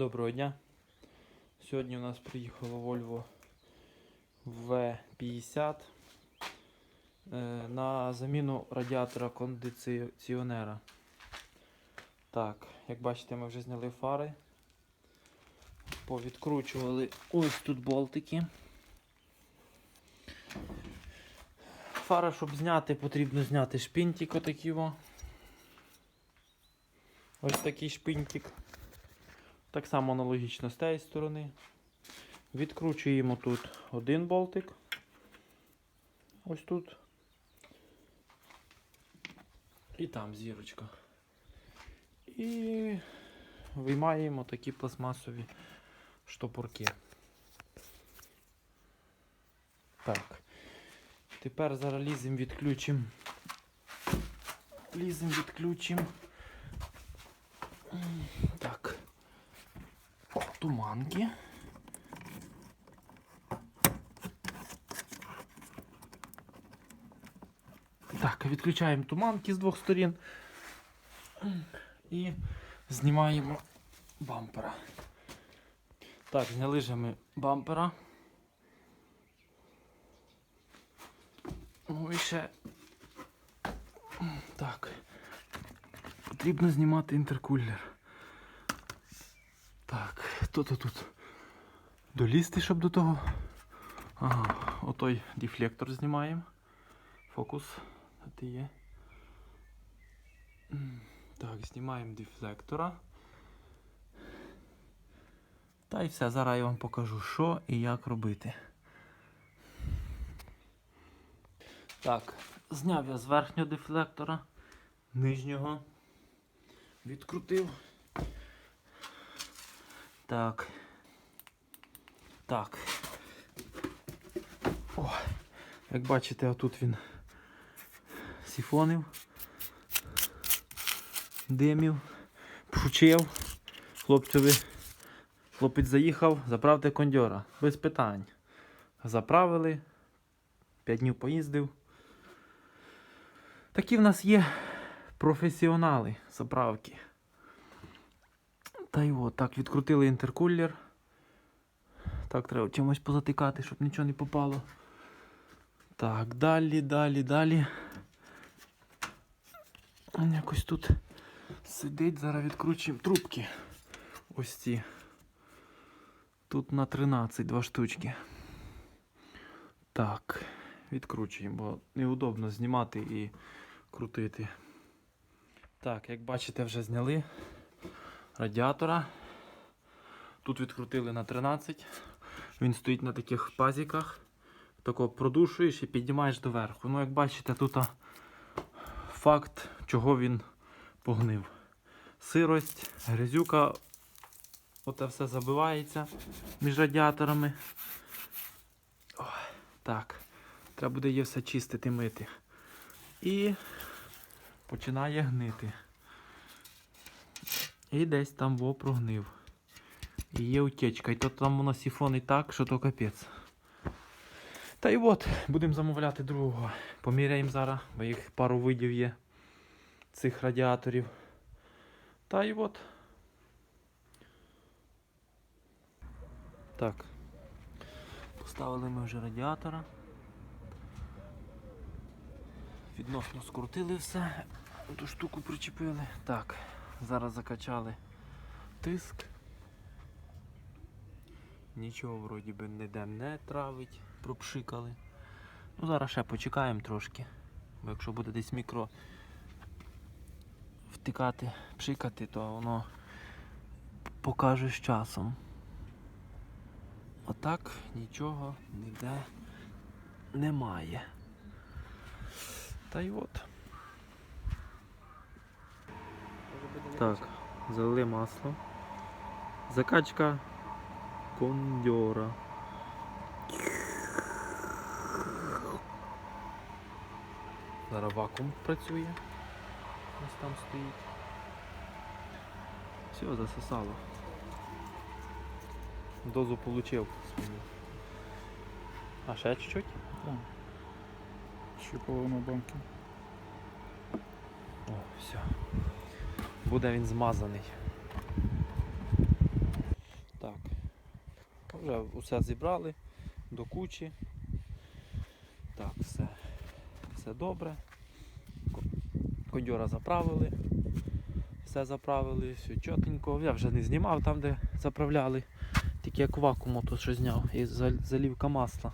Доброго дня. Сьогодні у нас приїхала Volvo V50 е, на заміну радіатора кондиціонера. Так, як бачите, ми вже зняли фари. Повідкручували ось тут болтики. Фара, щоб зняти, потрібно зняти шпинтик отакий. Ось такий шпинтик. Так само аналогічно з тієї сторони. Відкручуємо тут один болтик. Ось тут. І там зірочка. І виймаємо такі пластмасові штопорки. Так. Тепер зараз лізем відключимо. Лізем відключимо. Так. Туманки. Так, відключаємо туманки з двох сторін і знімаємо бампера. Так, зняли же ми бампера. Ну і ще. Так. Потрібно знімати інтеркулер. Так, хто то тут? Долізти, щоб до того. Ага, отой дефлектор знімаємо. Фокус. Ти є. Так, знімаємо дефлектора. Та й все, зараз я вам покажу, що і як робити. Так, зняв я з верхнього дефлектора, нижнього відкрутив. Так. Так. О, як бачите, отут він сіфонив, димів, пшучив. Хлопцеві, хлопець заїхав, заправте кондьора. Без питань. Заправили. 5 днів поїздив. Такі в нас є професіонали заправки. Та й от, так, відкрутили інтеркулер. Так, треба чимось позатикати, щоб нічого не попало. Так, далі, далі, далі. Якось тут сидить, зараз відкручуємо трубки. Ось ці. Тут на 13 два штучки. Так, відкручуємо, бо неудобно знімати і крутити. Так, як бачите, вже зняли радіатора. Тут відкрутили на 13. Він стоїть на таких пазіках. Тако продушуєш і піднімаєш доверху. Ну, як бачите, тут факт, чого він погнив. Сирость, грязюка, оте все забивається між радіаторами. Ой, так, треба буде її все чистити, мити. І починає гнити. І десь там во прогнив. І є утечка. І то там воно сіфонить так, що то капець. Та й от, будемо замовляти другого. Поміряємо зараз, бо їх пару видів є цих радіаторів. Та й от. Так. Поставили ми вже радіатора. Відносно скрутили все. Ту штуку причепили. Так, зараз закачали тиск. Нічого вроді би ніде не травить, пропшикали. Ну, зараз ще почекаємо трошки. Бо якщо буде десь мікро втикати, пшикати, то воно покаже з часом. Отак нічого ніде немає. Та й от. Так, залили масло. Закачка кондьора. Зараз вакуум працює. Ось там стоїть. Все, засосало. Дозу получив свою. А ще чуть-чуть? Ще половина банки. О, все. Буде він змазаний. Вже усе зібрали до кучі. Так, все, все добре. Ко- Кондьора заправили. Все заправили, все чотенько. Я вже не знімав там, де заправляли. Тільки як вакууму тут що зняв і залівка масла.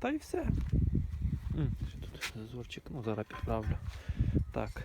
Та й все. М, тут зазорчик, ну зараз підправлю. Так.